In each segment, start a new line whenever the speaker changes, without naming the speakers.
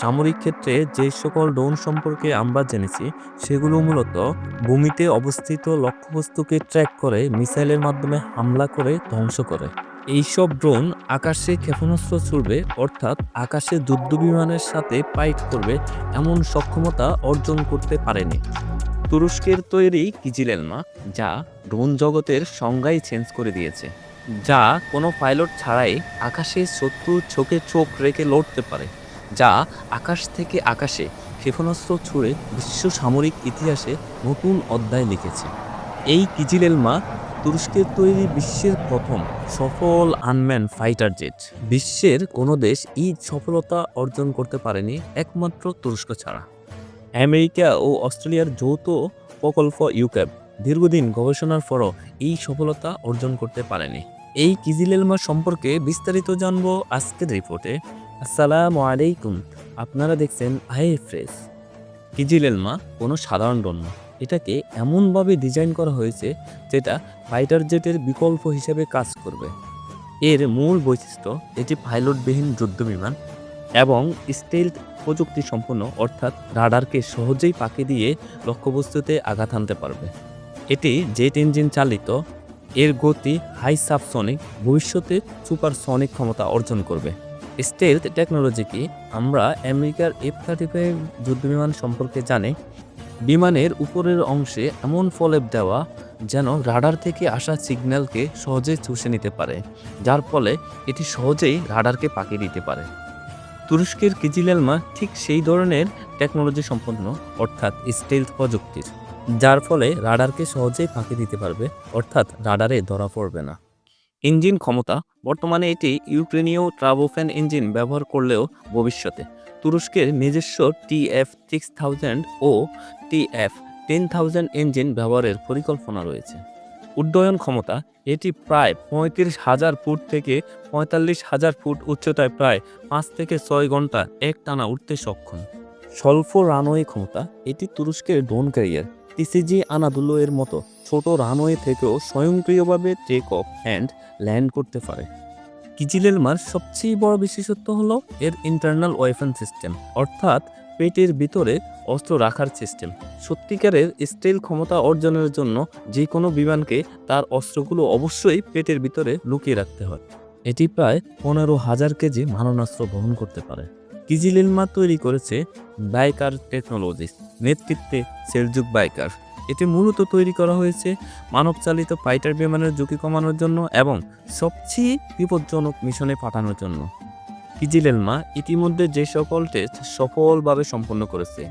সামরিক ক্ষেত্রে যে সকল ড্রোন সম্পর্কে আমরা জেনেছি, সেগুলো মূলত ভূমিতে অবস্থিত লক্ষ্যবস্তুকে ট্র্যাক করে মিসাইলের মাধ্যমে হামলা করে ধ্বংস করে। এইসব ড্রোন আকাশে ক্ষেপণাস্ত্র ছুড়বে, অর্থাৎ আকাশে যুদ্ধবিমানের সাথে ফাইট করবে এমন সক্ষমতা অর্জন করতে পারেনি। তুরস্কের তৈরি কিজিলেলমা, যা ড্রোন জগতের সংজ্ঞাই চেঞ্জ করে দিয়েছে, যা কোনো পাইলট ছাড়াই আকাশে শত্রুর চোখে চোখ রেখে লড়তে পারে। যা আকাশ থেকে আকাশে ক্ষেপণাস্ত্র ছুড়ে বিশ্ব সামরিক ইতিহাসে নতুন অধ্যায় লিখেছে। এই কিজিলেলমা তুরস্কের তৈরি বিশ্বের প্রথম সফল আনম্যান ফাইটার জেট। বিশ্বের কোনো দেশ এই সফলতা অর্জন করতে পারেনি একমাত্র তুরস্ক ছাড়া। আমেরিকা ও অস্ট্রেলিয়ার যৌথ প্রকল্প ইউক্যাব দীর্ঘদিন গবেষণার পরও এই সফলতা অর্জন করতে পারেনি। এই কিজিলেলমা সম্পর্কে বিস্তারিত জানব আজকের রিপোর্টে। আসসালামু আলাইকুম। আপনারা দেখছেন আই ফ্রেশ কিজিলেলমা কোনো সাধারণ না এটাকে এমনভাবে ডিজাইন করা হয়েছে যেটা ফাইটার জেটের বিকল্প হিসেবে কাজ করবে। এর মূল বৈশিষ্ট্য, এটি পাইলটবিহীন যুদ্ধবিমান এবং স্টেলথ প্রযুক্তি সম্পন্ন অর্থাৎ রাডারকে সহজেই পাকে দিয়ে লক্ষ্যবস্তুতে আঘাত আনতে পারবে। এটি জেট ইঞ্জিন চালিত, এর গতি হাই সাবসনিক ভবিষ্যতে সুপারসনিক ক্ষমতা অর্জন করবে। স্টেলথ টেকনোলজি কি? আমরা আমেরিকার এফ থার্টি ফাইভ যুদ্ধবিমান সম্পর্কে জানি। বিমানের উপরের অংশে এমন ফলেপ দেওয়া যেন রাডার থেকে আসা সিগন্যালকে সহজে চুষে নিতে পারে, যার ফলে এটি সহজেই রাডারকে পাকিয়ে দিতে পারে। তুরস্কের কিজিলেলমা ঠিক সেই ধরনের টেকনোলজি সম্পন্ন, অর্থাৎ স্টেলথ প্রযুক্তির, যার ফলে রাডারকে সহজেই ফাঁকি দিতে পারবে, অর্থাৎ রাডারে ধরা পড়বে না। ইঞ্জিন ক্ষমতা, বর্তমানে এটি ইউক্রেনীয় ট্রাবোফ্যান ইঞ্জিন ব্যবহার করলেও ভবিষ্যতে। তুরস্কের নিজস্ব টিএফ সিক্স থাউজেন্ড ও টিএফ টেন থাউজেন্ড ইঞ্জিন ব্যবহারের পরিকল্পনা রয়েছে। উড্ডয়ন ক্ষমতা, এটি প্রায় পঁয়ত্রিশ হাজার ফুট থেকে পঁয়তাল্লিশ হাজার ফুট উচ্চতায় প্রায় পাঁচ থেকে ছয় ঘণ্টা এক টানা উঠতে সক্ষম। স্বল্প রানওয়ে ক্ষমতা, এটি তুরস্কের ড্রোন ক্যারিয়ার। টিসিজি আনাদুলো এর মতো ছোট রানওয়ে থেকেও স্বয়ংক্রিয়ভাবে টেক অফ অ্যান্ড ল্যান্ড করতে পারে। কিজিলেলমার সবচেয়ে বড় বিশেষত্ব হলো এর ইন্টারনাল ওয়েপন সিস্টেম অর্থাৎ পেটের ভিতরে অস্ত্র রাখার সিস্টেম সত্যিকারের স্টেল ক্ষমতা অর্জনের জন্য যে কোনো বিমানকে তার অস্ত্রগুলো অবশ্যই পেটের ভিতরে লুকিয়ে রাখতে হয়। এটি প্রায় পনেরো হাজার কেজি মারণাস্ত্র বহন করতে পারে। কিজিলিলমা তৈরি করেছে বাইকার টেকনোলজিস নেতৃত্বে সেলজুক বাইকার। এটি মূলত তৈরি করা হয়েছে মানবচালিত ফাইটার বিমানের ঝুঁকি কমানোর জন্য এবং সবচেয়ে বিপজ্জনক মিশনে পাঠানোর জন্য। কিজিলেলমা ইতিমধ্যে যে সকল টেস্ট সফলভাবে সম্পন্ন করেছে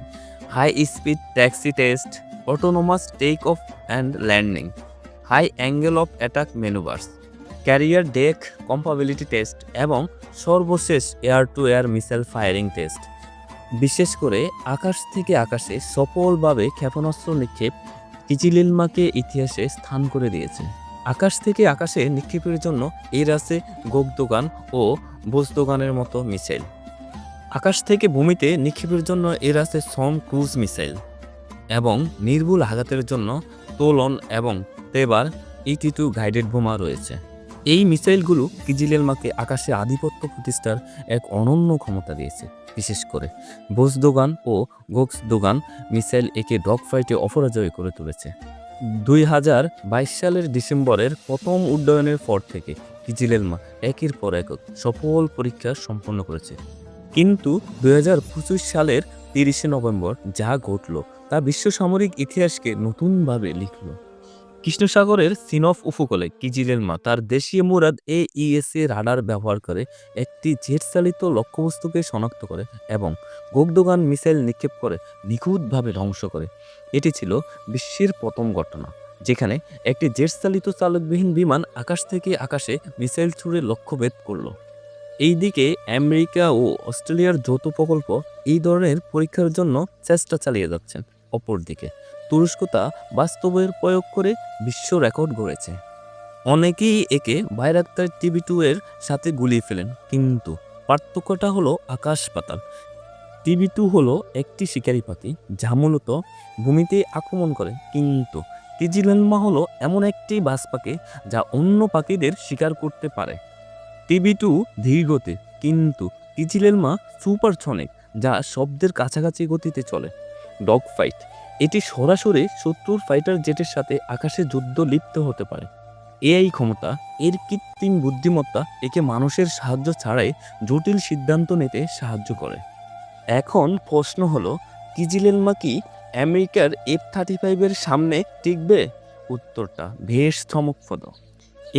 high speed taxi test autonomous take off and landing high angle of attack manoeuvres carrier deck compatibility test এবং সর্বশেষ air to air missile firing test. বিশেষ করে আকাশ থেকে আকাশে সফলভাবে ক্ষেপণাস্ত্র নিক্ষেপ কিচিলিলমাকে ইতিহাসে স্থান করে দিয়েছে। আকাশ থেকে আকাশে নিক্ষেপের জন্য এর আছে গোগদোগান ও বোসদোগানের মতো মিসাইল। আকাশ থেকে ভূমিতে নিক্ষেপের জন্য এর আছে সম ক্রুজ মিসাইল এবং নির্ভুল আঘাতের জন্য তোলন এবং তেবার ইটি টু গাইডেড বোমা রয়েছে। এই মিসাইলগুলো কিজিলেলমাকে আকাশে আধিপত্য প্রতিষ্ঠার এক অনন্য ক্ষমতা দিয়েছে। বিশেষ করে বোসদোগান ও গোক্সদোগান মিসাইল একে ডগ ফাইটে অপরাজয় করে তুলেছে। দুই হাজার বাইশ সালের ডিসেম্বরের প্রথম উড্ডয়নের পর থেকে কিজিলেলমা একের পর এক সফল পরীক্ষা সম্পন্ন করেছে। কিন্তু দুই হাজার পঁচিশ সালের তিরিশে নভেম্বর যা ঘটল তা বিশ্ব সামরিক ইতিহাসকে নতুনভাবে লিখল। কৃষ্ণসাগরের সিনফ উপকূলে কিজিলেলমা তার দেশীয় মুরাদ এ ইএসএ রাডার ব্যবহার করে একটি জেট চালিত লক্ষ্যবস্তুকে শনাক্ত করে এবং গোগদোগান মিসাইল নিক্ষেপ করে নিখুঁতভাবে ধ্বংস করে। এটি ছিল বিশ্বের প্রথম ঘটনা, যেখানে একটি জেট চালিত চালকবিহীন বিমান আকাশ থেকে আকাশে মিসাইল ছুড়ে লক্ষ্যভেদ করল। এইদিকে আমেরিকা ও অস্ট্রেলিয়ার যৌথ প্রকল্প এই ধরনের পরীক্ষার জন্য চেষ্টা চালিয়ে যাচ্ছেন। অপরদিকে তুরস্ক তা বাস্তবের প্রয়োগ করে বিশ্ব রেকর্ড গড়েছে। অনেকেই একে বাইরাক্তার টিভি টু এর সাথে গুলিয়ে ফেলেন, কিন্তু পার্থক্যটা হলো আকাশ পাতাল। টিভি টু হলো একটি শিকারী পাখি, যা মূলত ভূমিতে আক্রমণ করে, কিন্তু টিজিলেলমা হলো এমন একটি বাস পাখি যা অন্য পাখিদের শিকার করতে পারে। টিভি টু ধীরগতি কিন্তু টিজিলেলমা সুপারসনিক, যা শব্দের কাছাকাছি গতিতে চলে। ডগ ফাইট এটি সরাসরি শত্রুর ফাইটার জেটের সাথে আকাশে যুদ্ধ লিপ্ত হতে পারে। এআই ক্ষমতা, এর কৃত্রিম বুদ্ধিমত্তা একে মানুষের সাহায্য ছাড়াই জটিল সিদ্ধান্ত নিতে সাহায্য করে। এখন প্রশ্ন হলো কিজিলেলমা কি আমেরিকার এফ থার্টি ফাইভের সামনে টিকবে? উত্তরটা বেশ চমকপ্রদ।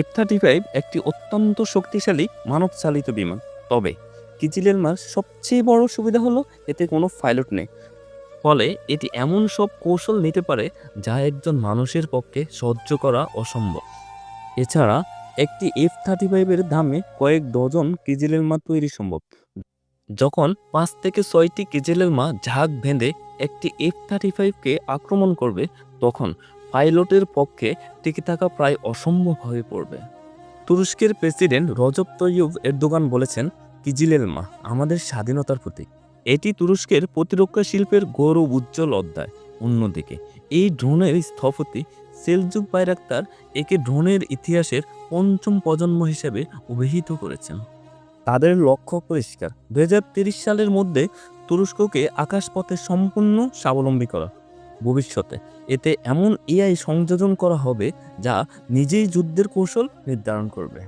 এফ থার্টি ফাইভ একটি অত্যন্ত শক্তিশালী মানব চালিত বিমান। তবে কিজিলেলমার সবচেয়ে বড় সুবিধা হলো, এতে কোনো পাইলট নেই। ফলে এটি এমন সব কৌশল নিতে পারে যা একজন মানুষের পক্ষে সহ্য করা অসম্ভব। এছাড়া, একটি এফ থার্টি ফাইভের দামে কয়েক ডজন কিজিলেলমা তৈরি সম্ভব। যখন পাঁচ থেকে ছয়টি কিজিলেলমা ঝাঁক বেঁধে একটি এফ থার্টি ফাইভকে আক্রমণ করবে, তখন পাইলটের পক্ষে টিকে থাকা প্রায় অসম্ভব হয়ে পড়বে। তুরস্কের প্রেসিডেন্ট রজব তৈয়ুব এরদোগান বলেছেন কিজিলেলমা আমাদের স্বাধীনতার প্রতীক। এটি তুরস্কের প্রতিরক্ষা শিল্পের গৌরব উজ্জ্বল অধ্যায়। অন্যদিকে, এই ড্রোনের স্থপতি সেলজুক বাইরাক্তার একে ড্রোনের ইতিহাসের পঞ্চম প্রজন্ম হিসেবে অভিহিত করেছেন। তাদের লক্ষ্য পরিষ্কার। দু সালের মধ্যে তুরস্ককে আকাশপথে সম্পূর্ণ স্বাবলম্বী করা। ভবিষ্যতে এতে এমন এআই সংযোজন করা হবে যা নিজেই যুদ্ধের কৌশল নির্ধারণ করবে।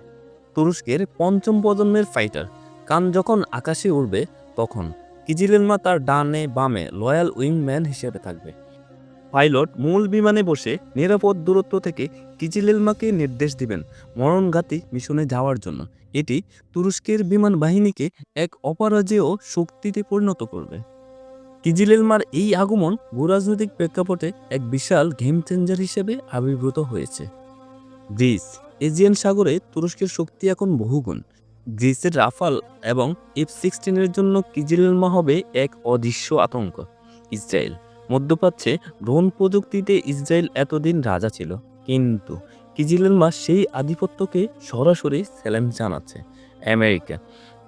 তুরস্কের পঞ্চম প্রজন্মের ফাইটার, কান যখন আকাশে উড়বে, তখন কিজিলেলমা তার ডানে বামে লয়াল উইংম্যান হিসেবে থাকবে। পাইলট মূল বিমানে বসে নিরাপদ দূরত্ব থেকে কিজিলেলমাকে নির্দেশ দিবেন মরণঘাতী মিশনে যাওয়ার জন্য। এটি তুরস্কের বিমান বাহিনীকে এক অপরাজেয় শক্তিতে পরিণত করবে। কিজিলেলমার এই আগমন ভূরাজনৈতিক প্রেক্ষাপটে এক বিশাল গেম চেঞ্জার হিসেবে আবির্ভূত হয়েছে। গ্রিস, এজিয়ান সাগরে তুরস্কের শক্তি এখন বহুগুণ। গ্রিসের রাফাল এবং এফ সিক্সটিনের জন্য কিজিলেলমা হবে এক অদৃশ্য আতঙ্ক। ইসরায়েল মধ্যপ্রাচ্যে ড্রোন প্রযুক্তিতে ইসরায়েল এতদিন রাজা ছিল, কিন্তু কিজিলেলমা সেই আধিপত্যকে সরাসরি চ্যালেঞ্জ জানাচ্ছে আমেরিকা।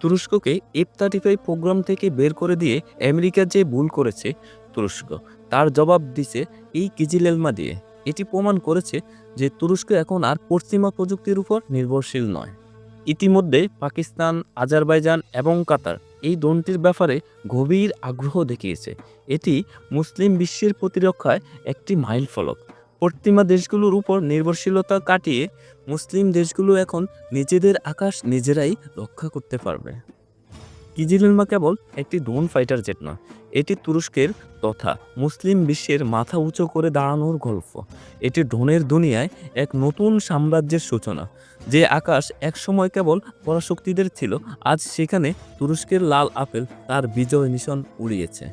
তুরস্ককে এফ থার্টি ফাইভ প্রোগ্রাম থেকে বের করে দিয়ে আমেরিকা যে ভুল করেছে তুরস্ক, তার জবাব দিছে এই কিজিলেলমা দিয়ে এটি প্রমাণ করেছে যে তুরস্ক এখন আর পশ্চিমা প্রযুক্তির উপর নির্ভরশীল নয়। ইতিমধ্যে পাকিস্তান, আজারবাইজান এবং কাতার এই দনটির ব্যাপারে গভীর আগ্রহ দেখিয়েছে। এটি মুসলিম বিশ্বের প্রতিরক্ষায় একটি মাইল ফলক। পশ্চিমা দেশগুলোর উপর নির্ভরশীলতা কাটিয়ে মুসলিম দেশগুলো এখন নিজেদের আকাশ নিজেরাই রক্ষা করতে পারবে। কিজিলমা কেবল একটি ড্রোন ফাইটার জেট নয়, এটি তুরস্কের তথা মুসলিম বিশ্বের মাথা উঁচু করে দাঁড়ানোর গল্প। এটি ড্রোনের দুনিয়ায় এক নতুন সাম্রাজ্যের সূচনা। যে আকাশ একসময় কেবল পরাশক্তিদের ছিল, আজ সেখানে তুরস্কের লাল আপেল তার বিজয় নিশন উড়িয়েছে।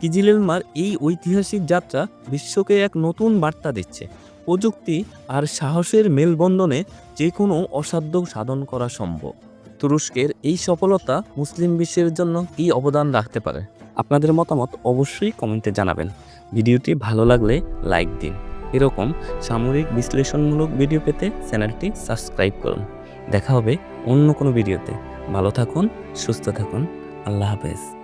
কিজিলেলমার এই ঐতিহাসিক যাত্রা বিশ্বকে এক নতুন বার্তা দিচ্ছে। প্রযুক্তি আর সাহসের মেলবন্ধনে যে কোনো অসাধ্য সাধন করা সম্ভব। তুরস্কের এই সফলতা মুসলিম বিশ্বের জন্য কী অবদান রাখতে পারে? আপনাদের মতামত অবশ্যই কমেন্টে জানাবেন। ভিডিওটি ভালো লাগলে লাইক দিন। এরকম সামরিক বিশ্লেষণমূলক ভিডিও পেতে চ্যানেলটি সাবস্ক্রাইব করুন। দেখা হবে অন্য কোনো ভিডিওতে। ভালো থাকুন, সুস্থ থাকুন। আল্লাহ হাফেজ।